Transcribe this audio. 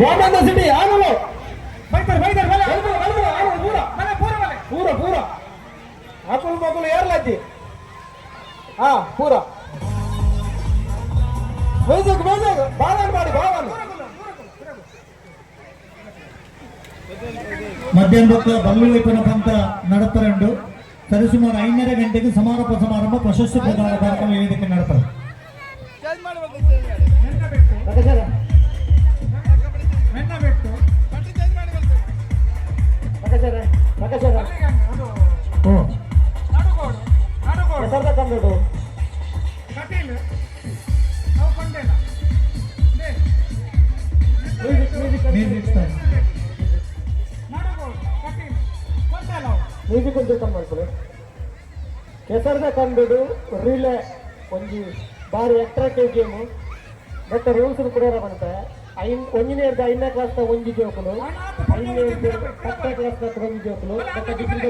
ಗೋಮಂದ city ಆನಲು ಬೈತಾರೆ ಬೈತಾರೆ ಬಲೆ ಬಲ್ಬು ಬಲ್ಬು ಆನು ಪೂರ ಬಲೆ ಪೂರ ಬಲೆ ಪೂರ ಪೂರ ಅಕುಲು ಮಕ್ಕಳು ಏರ್ಲಜ್ಜಿ ಹಾ ಪೂರ ಮ್ಯೂಸಿಕ್ ಮ್ಯೂಸಿಕ್ ಬಾವನ್ ಮಾಡಿ ಬಾವನ್ మధ్యాహ్నం బల్లు వైపున పంత ಸರ ಕಂಬಿಡು ಸರ ಹ್ಞೂ ಒಂದು ಕಮ್ಮಿ ಮಾಡ್ಕೊಳ್ಳಿ ಕೆಸರ್ದ ಕಂಡುಡು ರಿಲೇ ಒಂದು ಭಾರಿ ಅಟ್ರಾಕ್ಟಿವ್ ಗೇಮು ಬಟ್ ರೂಲ್ಸ್ ಕೂಡ ಬಂತೆ. ಐನ್ ಒಂಜನೇ ಇರ್ದ ಐದನೇ ಕ್ಲಾಸ್ ಒಂಜಿ ಜೋಕುಲು ಐದನೇ ಇರ್ದ ಹತ್ತನೇ ಕ್ಲಾಸ್ ಒಂಜಿ ಜೋಕುಲು ಮತ್ತೆ ಡಿಗ್ರಿ